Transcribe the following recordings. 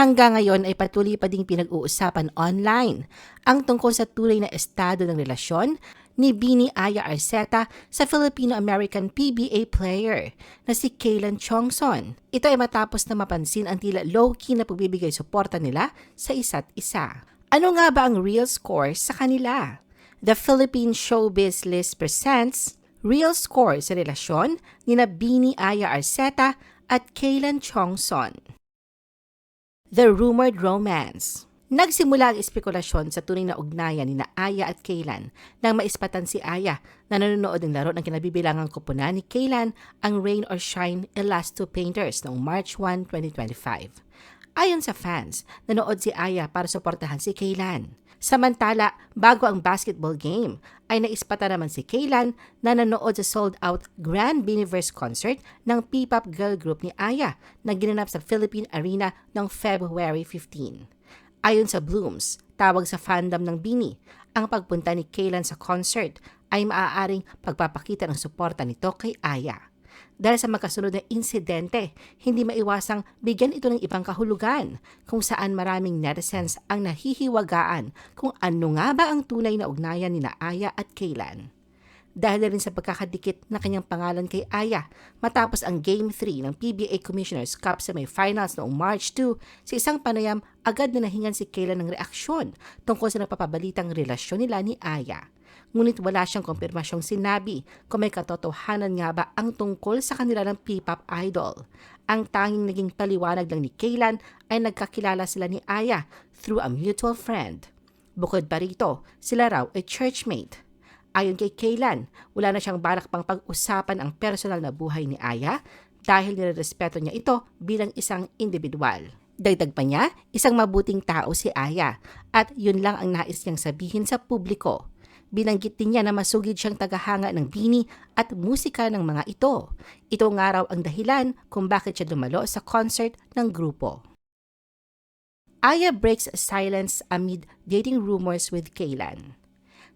Hanggang ngayon ay patuloy pa ding pinag-uusapan online ang tungkol sa tunay na estado ng relasyon ni Bini Aya Arceta sa Filipino-American PBA player na si Kaylan Chongson. Ito ay matapos na mapansin ang tila low-key na pagbibigay suporta nila sa isa't isa. Ano nga ba ang real score sa kanila? The Philippine Showbiz List presents Real Score sa relasyon ni na Bini Aya Arceta at Kaylan Chongson. The Rumored Romance Nagsimula ang espekulasyon sa tunay na ugnayan ni na Aya at Kaylan nang maispatan si Aya na nanonood ng laro ng kinabibilangang kupunan ni Kaylan ang Rain or Shine Elasto Painters noong March 1, 2025. Ayon sa fans, nanood si Aya para suportahan si Kaylan. Samantala, bago ang basketball game, ay naispata naman si Kaylan na nanood sa sold-out Grand Biniverse concert ng P-pop girl group ni Aya na ginanap sa Philippine Arena noong February 15. Ayon sa Blooms, tawag sa fandom ng Bini, ang pagpunta ni Kaylan sa concert ay maaaring pagpapakita ng suporta nito kay Aya. Dahil sa magkasunod na insidente, hindi maiwasang bigyan ito ng ibang kahulugan kung saan maraming netizens ang nahihiwagaan kung ano nga ba ang tunay na ugnayan ni na Aya at Kaylan. Dahil rin sa pagkakadikit na kanyang pangalan kay Aya matapos ang Game 3 ng PBA Commissioners Cup sa may finals noong March 2, sa isang panayam agad na nahingan si Kaylan ng reaksyon tungkol sa napapabalitang relasyon nila ni Aya ngunit wala siyang kumpirmasyong sinabi kung may katotohanan nga ba ang tungkol sa kanila ng P-pop idol. Ang tanging naging paliwanag lang ni Kaylan ay nagkakilala sila ni Aya through a mutual friend. Bukod pa rito, sila raw ay churchmate. Ayon kay Kaylan, wala na siyang balak pang pag-usapan ang personal na buhay ni Aya dahil nirerespeto niya ito bilang isang individual. Dagdag pa niya, isang mabuting tao si Aya at yun lang ang nais niyang sabihin sa publiko. Binanggit din niya na masugid siyang tagahanga ng bini at musika ng mga ito. Ito nga raw ang dahilan kung bakit siya dumalo sa concert ng grupo. Aya breaks silence amid dating rumors with Kaylan.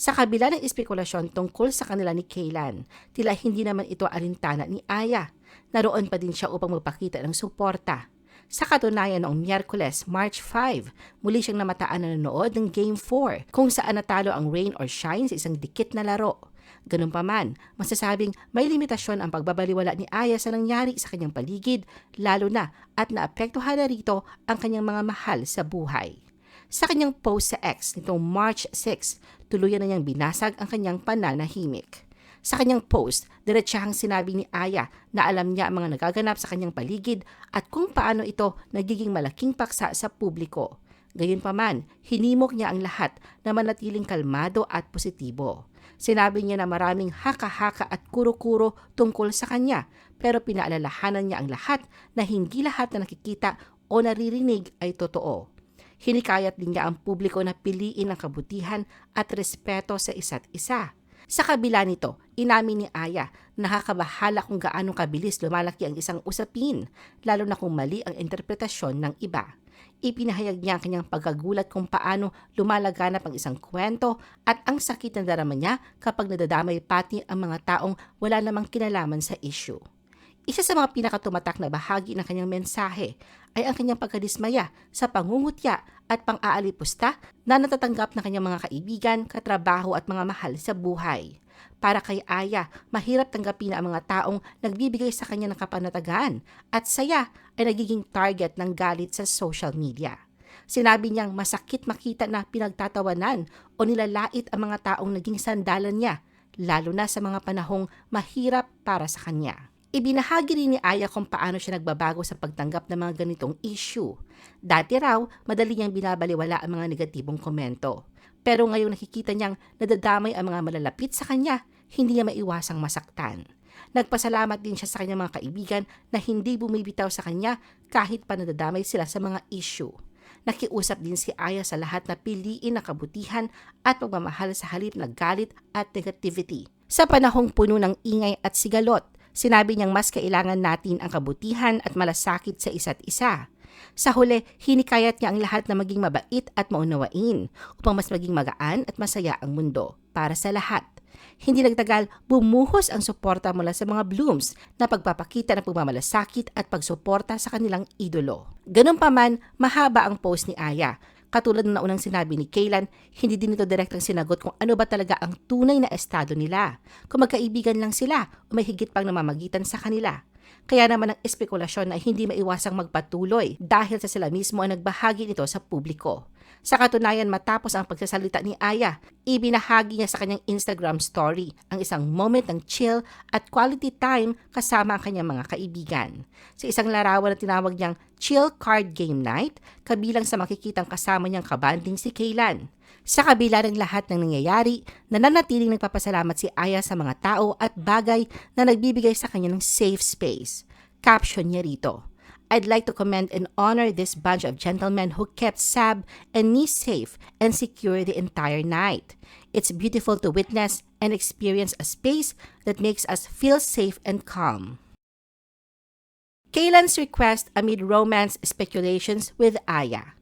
Sa kabila ng espekulasyon tungkol sa kanila ni Kaylan, tila hindi naman ito alintana ni Aya. Naroon pa din siya upang magpakita ng suporta. Sa katunayan noong Miyerkules, March 5, muli siyang namataan na nanood ng Game 4 kung saan natalo ang Rain or Shine sa isang dikit na laro. Ganun pa man, masasabing may limitasyon ang pagbabaliwala ni Aya sa nangyari sa kanyang paligid, lalo na at naapektuhan na rito ang kanyang mga mahal sa buhay. Sa kanyang post sa X nitong March 6, tuluyan na niyang binasag ang kanyang pananahimik. Sa kanyang post, diretsahang sinabi ni Aya na alam niya ang mga nagaganap sa kanyang paligid at kung paano ito nagiging malaking paksa sa publiko. Gayunpaman, hinimok niya ang lahat na manatiling kalmado at positibo. Sinabi niya na maraming haka-haka at kuro-kuro tungkol sa kanya, pero pinaalalahanan niya ang lahat na hindi lahat na nakikita o naririnig ay totoo. Hinikayat din niya ang publiko na piliin ang kabutihan at respeto sa isa't isa. Sa kabila nito, inamin ni Aya nakakabahala kung gaano kabilis lumalaki ang isang usapin, lalo na kung mali ang interpretasyon ng iba. Ipinahayag niya ang kanyang pagkagulat kung paano lumalaganap ang isang kwento at ang sakit na darama niya kapag nadadamay pati ang mga taong wala namang kinalaman sa issue. Isa sa mga pinakatumatak na bahagi ng kanyang mensahe ay ang kanyang pagkadismaya sa pangungutya at pang-aalipusta na natatanggap ng kanyang mga kaibigan, katrabaho at mga mahal sa buhay. Para kay Aya, mahirap tanggapin ang mga taong nagbibigay sa kanya ng kapanatagan at saya ay nagiging target ng galit sa social media. Sinabi niyang masakit makita na pinagtatawanan o nilalait ang mga taong naging sandalan niya, lalo na sa mga panahong mahirap para sa kanya. Ibinahagi rin ni Aya kung paano siya nagbabago sa pagtanggap ng mga ganitong issue. Dati raw, madali niyang binabaliwala ang mga negatibong komento. Pero ngayon nakikita niyang nadadamay ang mga malalapit sa kanya, hindi niya maiwasang masaktan. Nagpasalamat din siya sa kanyang mga kaibigan na hindi bumibitaw sa kanya kahit pa nadadamay sila sa mga issue. Nakiusap din si Aya sa lahat na piliin ang kabutihan at pagmamahal sa halip na galit at negativity. Sa panahong puno ng ingay at sigalot, Sinabi niyang mas kailangan natin ang kabutihan at malasakit sa isa't isa. Sa huli, hinikayat niya ang lahat na maging mabait at maunawain upang mas maging magaan at masaya ang mundo para sa lahat. Hindi nagtagal, bumuhos ang suporta mula sa mga Blooms na pagpapakita ng pagmamalasakit at pagsuporta sa kanilang idolo. Ganun pa man, mahaba ang post ni Aya. Katulad ng naunang sinabi ni Kaylan, hindi din ito direktang sinagot kung ano ba talaga ang tunay na estado nila. Kung magkaibigan lang sila o may higit pang namamagitan sa kanila. Kaya naman ang espekulasyon na hindi maiwasang magpatuloy dahil sa sila mismo ang nagbahagi nito sa publiko. Sa katunayan matapos ang pagsasalita ni Aya, ibinahagi niya sa kanyang Instagram story ang isang moment ng chill at quality time kasama ang kanyang mga kaibigan. Sa isang larawan na tinawag niyang Chill Card Game Night, kabilang sa makikitang kasama niyang kabanding si Kaylan. Sa kabila ng lahat ng nangyayari, nananatiling nagpapasalamat si Aya sa mga tao at bagay na nagbibigay sa kanya ng safe space. Caption niya rito, I'd like to commend and honor this bunch of gentlemen who kept Sab and me safe and secure the entire night. It's beautiful to witness and experience a space that makes us feel safe and calm. Kaylan's request amid romance speculations with Aya.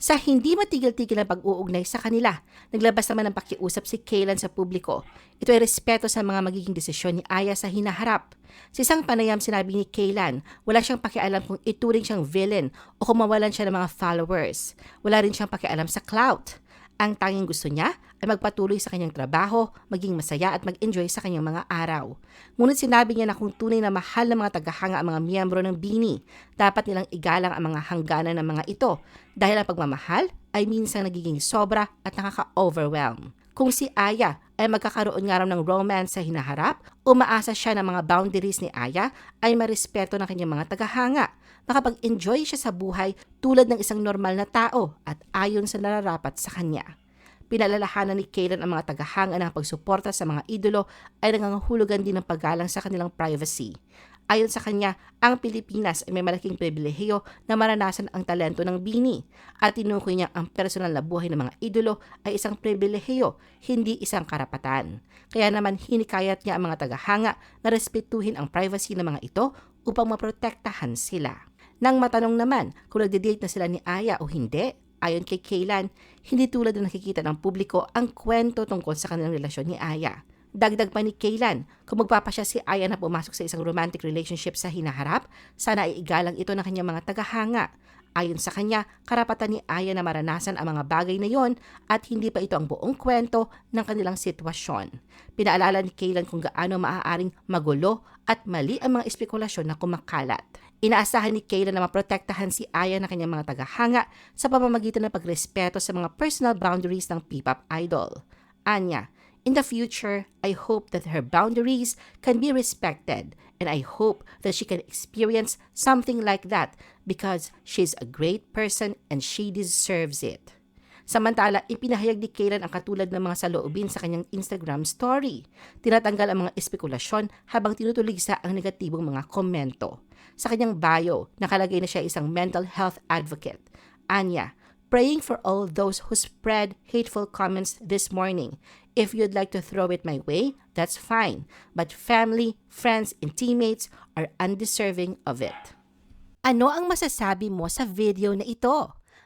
Sa hindi matigil-tigil na pag-uugnay sa kanila, naglabas naman ng pakiusap si Kaylan sa publiko. Ito ay respeto sa mga magiging desisyon ni Aya sa hinaharap. Sa isang panayam sinabi ni Kaylan, wala siyang pakialam kung ituring siyang villain o kung mawalan siya ng mga followers. Wala rin siyang pakialam sa clout. Ang tanging gusto niya ay magpatuloy sa kanyang trabaho, maging masaya at mag-enjoy sa kanyang mga araw. Ngunit sinabi niya na kung tunay na mahal ng mga tagahanga ang mga miyembro ng Bini, dapat nilang igalang ang mga hangganan ng mga ito dahil ang pagmamahal ay minsan nagiging sobra at nakaka-overwhelm. Kung si Aya ay magkakaroon nga raw ng romance sa hinaharap, umaasa siya ng mga boundaries ni Aya ay marespeto ng kanyang mga tagahanga makapag-enjoy siya sa buhay tulad ng isang normal na tao at ayon sa nararapat sa kanya. Pinalalahanan ni Kaylan ang mga tagahanga ng pagsuporta sa mga idolo ay nangangahulugan din ng paggalang sa kanilang privacy. Ayon sa kanya, ang Pilipinas ay may malaking pribilehiyo na maranasan ang talento ng bini at tinukoy niya ang personal na buhay ng mga idolo ay isang pribilehiyo, hindi isang karapatan. Kaya naman hinikayat niya ang mga tagahanga na respetuhin ang privacy ng mga ito upang maprotektahan sila. Nang matanong naman kung nagde-date na sila ni Aya o hindi, ayon kay Kaylan, hindi tulad na nakikita ng publiko ang kwento tungkol sa kanilang relasyon ni Aya. Dagdag pa ni Kaylan, kung magpapasya si Aya na pumasok sa isang romantic relationship sa hinaharap, sana ay igalang ito ng kanyang mga tagahanga. Ayon sa kanya, karapatan ni Aya na maranasan ang mga bagay na yon at hindi pa ito ang buong kwento ng kanilang sitwasyon. Pinaalala ni Kaylan kung gaano maaaring magulo at mali ang mga espekulasyon na kumakalat. Inaasahan ni Kayla na maprotektahan si Aya na kanyang mga tagahanga sa pamamagitan ng pagrespeto sa mga personal boundaries ng P-pop idol. Anya, in the future, I hope that her boundaries can be respected and I hope that she can experience something like that because she's a great person and she deserves it. Samantala, ipinahayag ni Kaylan ang katulad ng mga saloobin sa kanyang Instagram story. Tinatanggal ang mga espekulasyon habang tinutuligsa ang negatibong mga komento. Sa kanyang bio, nakalagay na siya isang mental health advocate. Anya, praying for all those who spread hateful comments this morning. If you'd like to throw it my way, that's fine. But family, friends, and teammates are undeserving of it. Ano ang masasabi mo sa video na ito?